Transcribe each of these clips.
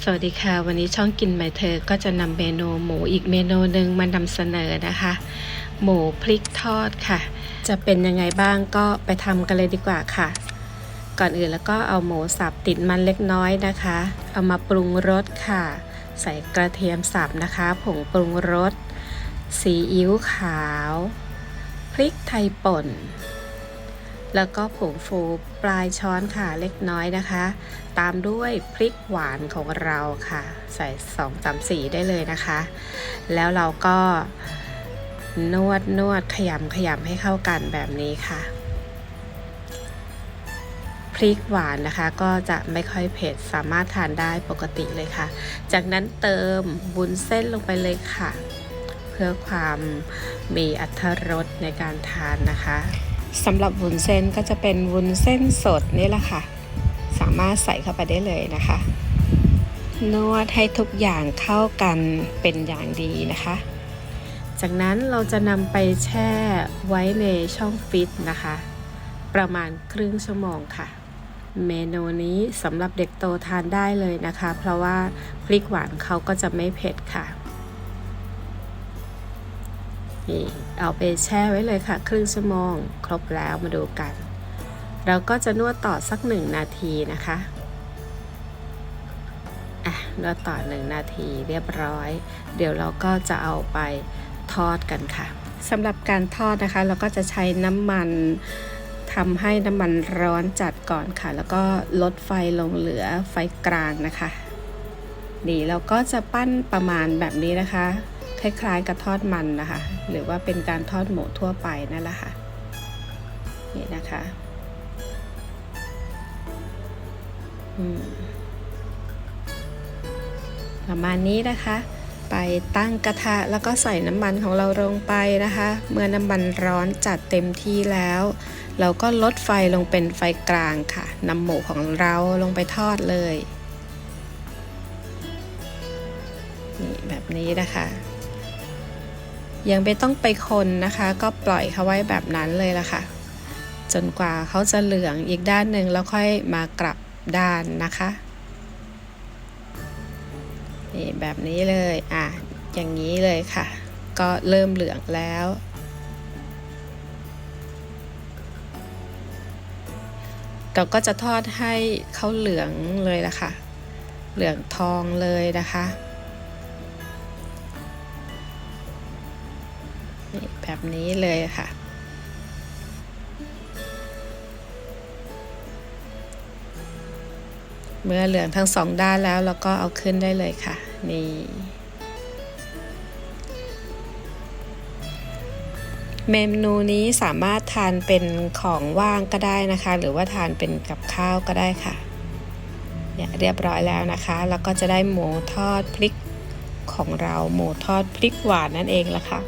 สวัสดีค่ะ วันนี้ช่องกินใหม่เธอก็จะนำเมนูหมูอีกเมนูหนึ่งมานำเสนอนะคะ หมูพริกทอดค่ะ จะเป็นยังไงบ้างก็ไปทำกันเลยดีกว่าค่ะ ก่อนอื่นแล้วก็เอาหมูสับติดมันเล็กน้อยนะคะ เอามาปรุงรสค่ะ ใส่กระเทียมสับนะคะ ผงปรุงรสซีอิ๊วขาว พริกไทยป่น แล้วก็ผงฟูปลายช้อนค่ะเล็กน้อยนะคะ ตามด้วยพริกหวานของเราค่ะ ใส่2 3 4ได้เลยนะคะ แล้วเราก็นวดนวดขยำขยำให้เข้ากันแบบนี้ค่ะ พริกหวานนะคะก็จะไม่ค่อยเผ็ดสามารถทานได้ปกติเลยค่ะ จากนั้นเติมบุญเส้นลงไปเลยค่ะ เพื่อความมีอัตรรสในการทานนะคะ สำหรับวุ้นเส้นก็จะเป็นวุ้นเส้นสดนี่แหละค่ะ สามารถใส่เข้าไปได้เลยนะคะ นวดให้ทุกอย่างเข้ากันเป็นอย่างดีนะคะ จากนั้นเราจะนำไปแช่ไว้ในช่องฟิตนะคะ ประมาณครึ่งชั่วโมงค่ะ เมนูนี้สำหรับเด็กโตทานได้เลยนะคะ เพราะว่าพริกหวานเขาก็จะไม่เผ็ดค่ะ นี่เอาไปแช่ไว้เลยค่ะ ครึ่งชั่วโมง ครบแล้วมาดูกัน เราก็จะนวดต่อสักหนึ่งนาทีนะคะอะนวดต่อหนึ่งนาทีเรียบร้อย เดี๋ยวเราก็จะเอาไปทอดกันค่ะสำหรับการทอดนะคะ เราก็จะใช้น้ำมันทำให้น้ำมันร้อนจัดก่อนค่ะ แล้วก็ลดไฟลงเหลือไฟกลางนะคะนี่เราก็จะปั้นประมาณแบบนี้นะคะ คล้ายๆกับทอดมันนะคะ หรือว่าเป็นการทอดหมูทั่วไปนั่นแหละค่ะ นี่นะคะประมาณนี้นะคะ ไปตั้งกระทะแล้วก็ใส่น้ำมันของเราลงไปนะคะ เมื่อน้ำมันร้อนจัดเต็มที่แล้ว เราก็ลดไฟลงเป็นไฟกลางค่ะนำหมูของเราลงไปทอดเลยนี่แบบนี้นะคะ ยังไม่ต้องไปคนนะคะ ก็ปล่อยเขาไว้แบบนั้นเลยละค่ะ จนกว่าเขาจะเหลืองอีกด้านหนึ่งแล้วค่อยมากลับด้านนะคะนี่แบบนี้เลยอะอย่างนี้เลยค่ะ ก็เริ่มเหลืองแล้ว เราก็จะทอดให้เขาเหลืองเลยละค่ะ เหลืองทองเลยนะคะ นี่แบบนี้เลยค่ะ เมื่อเหลืองทั้งสองด้านแล้วเราก็เอาขึ้นได้เลยค่ะ นี่เมนูนี้สามารถทานเป็นของว่างก็ได้นะคะ หรือว่าทานเป็นกับข้าวก็ได้ค่ะเนี่ยเรียบร้อยแล้วนะคะ แล้วก็จะได้หมูทอดพริกของเราหมูทอดพริกหวานนั่นเองละค่ะ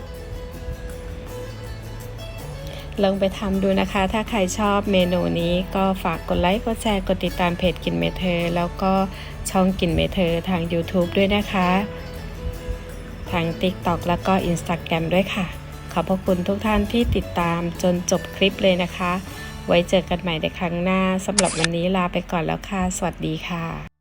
ลองไปทำดูนะคะ ถ้าใครชอบเมนูนี้ก็ฝากกดไลค์ กดแชร์ กดติดตามเพจกินเมเธอ แล้วก็ช่องกินเมเธอทาง YouTube ด้วยนะคะ ทาง TikTok แล้วก็ Instagram ด้วยค่ะ ขอบพระคุณทุกท่านที่ติดตามจนจบคลิปเลยนะคะ ไว้เจอกันใหม่ในครั้งหน้าสำหรับวันนี้ลาไปก่อนแล้วค่ะ สวัสดีค่ะ